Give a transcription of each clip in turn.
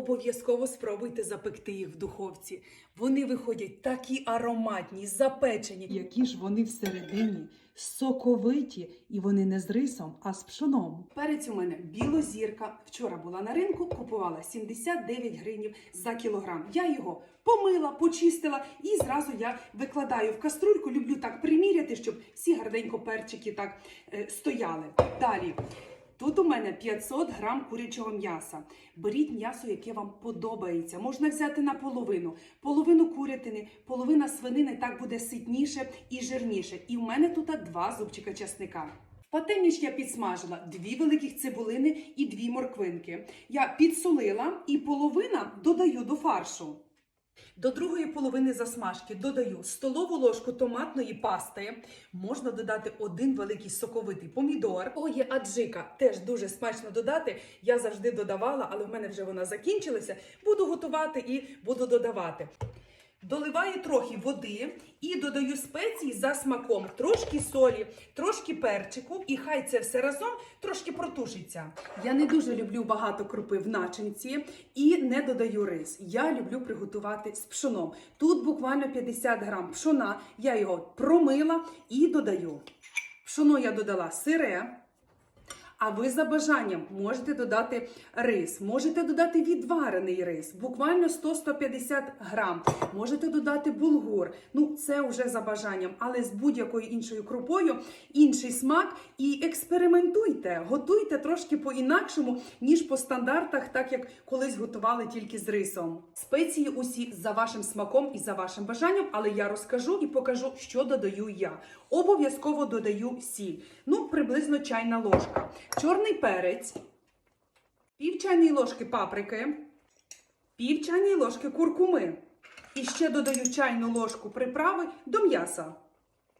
Обов'язково спробуйте запекти їх в духовці. Вони виходять такі ароматні, запечені. Які ж вони всередині соковиті, і вони не з рисом, а з пшоном. Перець у мене білозірка. Вчора була на ринку, купувала 79 гривень за кілограм. Я його помила, почистила і зразу я викладаю в каструльку. Люблю так приміряти, щоб всі гарненько перчики так е, стояли. Далі. Тут у мене 500 грам курячого м'яса. Беріть м'ясо, яке вам подобається. Можна взяти наполовину. Половину курятини, половина свинини, так буде ситніше і жирніше. І в мене тут два зубчика часника. В пательніч я підсмажила дві великих цибулини і дві морквинки. Я підсолила і половина додаю до фаршу. До другої половини засмажки додаю столову ложку томатної пасти. Можна додати один великий соковитий помідор. О, є аджика. Теж дуже смачно додати. Я завжди додавала, але в мене вже вона закінчилася. Буду готувати і буду додавати. Доливаю трохи води і додаю спеції за смаком, трошки солі, трошки перчику, і хай це все разом трошки протушиться. Я не дуже люблю багато крупи в начинці і не додаю рис. Я люблю приготувати з пшоном. Тут буквально 50 грам пшона. Я його промила і додаю. Пшоно я додала сире. А ви за бажанням можете додати рис, можете додати відварений рис, буквально 100-150 грам. Можете додати булгур. Ну, це вже за бажанням, але з будь-якою іншою крупою інший смак. І експериментуйте, готуйте трошки по-інакшому, ніж по стандартах, так як колись готували тільки з рисом. Спеції усі за вашим смаком і за вашим бажанням, але я розкажу і покажу, що додаю я. Обов'язково додаю сіль. Ну, приблизно чайна ложка. Чорний перець, пів чайної ложки паприки, пів чайної ложки куркуми. І ще додаю чайну ложку приправи до м'яса.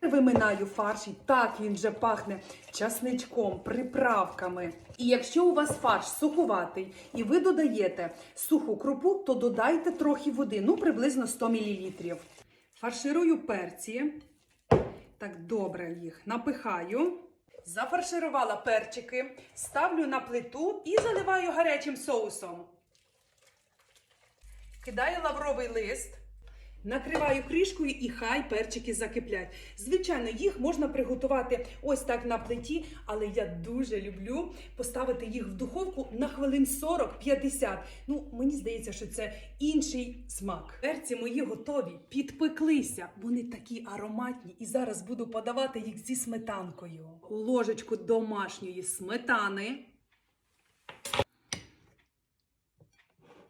Виминаю фарш, і так він вже пахне часничком, приправками. І якщо у вас фарш суховатий і ви додаєте суху крупу, то додайте трохи води, ну приблизно 100 мл. Фарширую перці. Так добре їх напихаю. Зафарширувала перчики, ставлю на плиту і заливаю гарячим соусом. Кидаю лавровий лист, накриваю кришкою і хай перчики закиплять. Звичайно, їх можна приготувати ось так на плиті, але я дуже люблю поставити їх в духовку на хвилин 40-50. Ну, мені здається, що це інший смак. Перці мої готові, підпеклися. Вони такі ароматні, і зараз буду подавати їх зі сметанкою. Ложечку домашньої сметани.